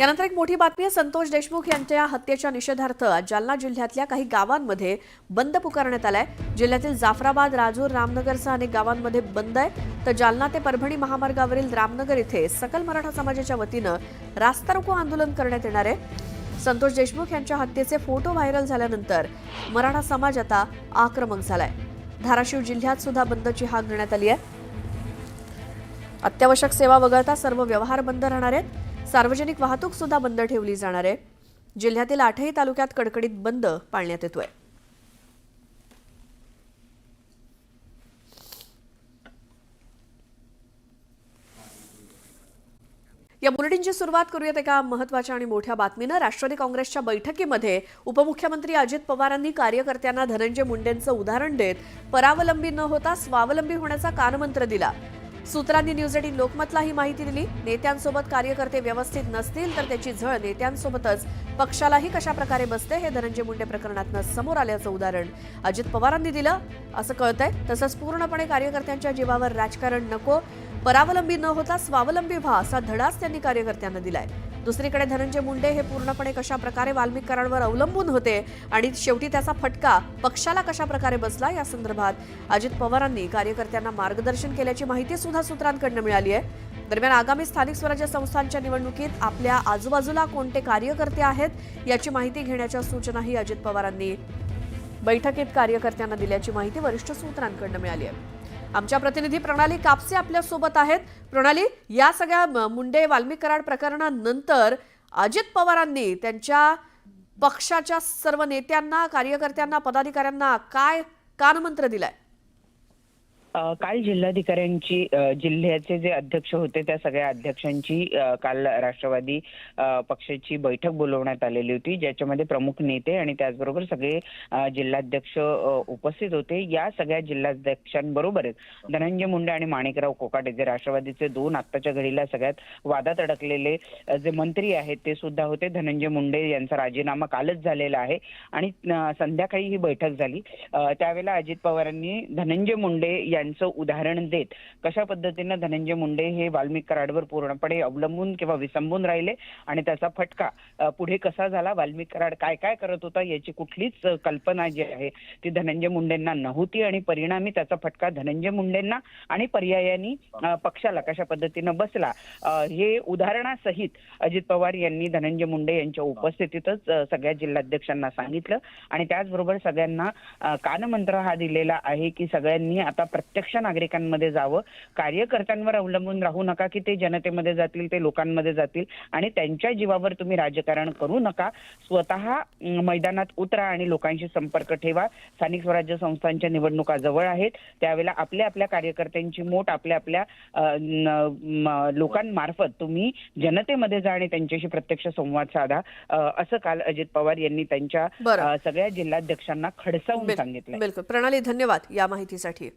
यानंतर एक मोठी बातमी आहे. संतोष देशमुख यांच्या हत्येच्या निषेधार्थ जालना जिल्ह्यातल्या काही गावांमध्ये बंद पुकारण्यात आलाय. जिल्ह्यातील जाफराबाद राजूर रामनगरसह अनेक गावांमध्ये बंद आहे. तर जालना ते परभणी महामार्गावरील रामनगर इथे सकल मराठा समाजाच्या वतीनं रास्ता रोको आंदोलन करण्यात येणार आहे. संतोष देशमुख यांच्या हत्येचे फोटो व्हायरल झाल्यानंतर मराठा समाज आता आक्रमक झालाय. धाराशिव जिल्ह्यात सुद्धा बंदची हाक देण्यात आली आहे. अत्यावश्यक सेवा वगळता सर्व व्यवहार बंद राहणार आहेत. सार्वजनिक वाहतूक सुद्धा बंद ठेवली जाणार आहे. जिल्ह्यातील आठही तालुक्यात कडकडीत बंद पाळण्यात येतोय. या बुलेटिनची सुरुवात करूयात एका महत्त्वाच्या आणि मोठ्या बातमीनं. राष्ट्रवादी काँग्रेसच्या बैठकीमध्ये उपमुख्यमंत्री अजित पवारांनी कार्यकर्त्यांना धनंजय मुंडेंचं उदाहरण देत परावलंबी न होता स्वावलंबी होण्याचा कानमंत्र दिला. सूत्रांनी न्यूज एटीन लोकमतला ही माहिती दिली. नेत्यांसोबत कार्यकर्ते व्यवस्थित नसतील तर त्याची झळ नेत्यांसोबतच पक्षालाही कशा प्रकारे बसते हे धनंजय मुंडे प्रकरणातनं समोर आल्याचं उदाहरण. अजित पवारांनी दिलं असं कळतंय. तसंच पूर्णपणे कार्यकर्त्यांच्या जीवावर राजकारण नको परावलंबी न होता स्वावलंबी व्हा असा धडाच त्यांनी कार्यकर्त्यांना दिलाय. दुसरीकडे धनंजय मुंडे हे पूर्णपणे कशा प्रकारे वाल्मिकरांवर अवलंबून होते आणि शेवटी त्याचा फटका पक्षाला कशा प्रकारे बसला या संदर्भात अजित पवारांनी कार्यकर्त्यांना मार्गदर्शन केल्याची माहिती सुद्धा सूत्रांकडनं मिळाली आहे. दरम्यान आगामी स्थानिक स्वराज्य संस्थांच्या निवडणुकीत आपल्या आजूबाजूला कोणते कार्यकर्ते आहेत याची माहिती घेण्याच्या सूचनाही अजित पवारांनी बैठकीत कार्यकर्त्यांना दिल्याची माहिती वरिष्ठ सूत्रांकडनं मिळाली आहे. आमच्या प्रतिनिधी प्रणाली कापसे आपल्यासोबत आहेत. प्रणाली या सगळ्या मुंडे वाल्मिक कराड प्रकरणानंतर अजित पवारांनी त्यांच्या पक्षाच्या सर्व नेत्यांना कार्यकर्त्यांना पदाधिकाऱ्यांना काय कानमंत्र दिलाय? काल जिल्हाधिकाऱ्यांची जिल्ह्याचे जे अध्यक्ष होते त्या सगळ्या अध्यक्षांची काल राष्ट्रवादी पक्षाची बैठक बोलवण्यात आलेली होती ज्याच्यामध्ये प्रमुख नेते आणि त्याचबरोबर सगळे जिल्हाध्यक्ष उपस्थित होते. या सगळ्या जिल्हाध्यक्षांबरोबरच धनंजय मुंडे आणि माणिकराव कोकाटे जे राष्ट्रवादीचे दोन आत्ताच्या घडीला सगळ्यात वादात अडकलेले जे मंत्री आहेत ते सुद्धा होते. धनंजय मुंडे यांचा राजीनामा कालच झालेला आहे आणि संध्याकाळी ही बैठक झाली. त्यावेळेला अजित पवारांनी धनंजय मुंडे यांचं उदाहरण देत. कशा पद्धतीनं धनंजय मुंडे हे वाल्मिक कराडवर पूर्णपणे अवलंबून किंवा विसंबून राहिले आणि त्याचा फटका पुढे कसा झाला? वाल्मिक कराड काय काय करत होता याची कुठलीच कल्पना जी आहे ती धनंजय मुंडेंना नव्हती आणि परिणामी त्याचा फटका धनंजय मुंडेंना आणि पर्यायानी पक्षाला कशा पद्धतीनं बसला? हे उदाहरणासहित अजित पवार यांनी धनंजय मुंडे यांच्या उपस्थितीतच सगळ्या जिल्हाध्यक्षांना सांगितलं. आणि त्याचबरोबर सगळ्यांना कानमंत्र हा दिलेला आहे की सगळ्यांनी आता प्रत्यक्ष नागरिकांमध्ये जावं. कार्यकर्त्यांवर अवलंबून राहू नका की ते जनतेमध्ये जातील ते लोकांमध्ये जातील आणि त्यांच्या जीवावर तुम्ही राजकारण करू नका. स्वतः मैदानात उतरा आणि लोकांशी संपर्क ठेवा. स्थानिक स्वराज्य संस्थांच्या निवडणुका जवळ आहेत. त्यावेळेला आपल्या आपल्या कार्यकर्त्यांची मोठ आपल्या आपल्या लोकांमार्फत तुम्ही जनतेमध्ये जा आणि त्यांच्याशी प्रत्यक्ष संवाद साधा. असं काल अजित पवार यांनी त्यांच्या सगळ्या जिल्हाध्यक्षांना खडसावून सांगितलं बिलकुल. प्रणाली धन्यवाद या माहितीसाठी.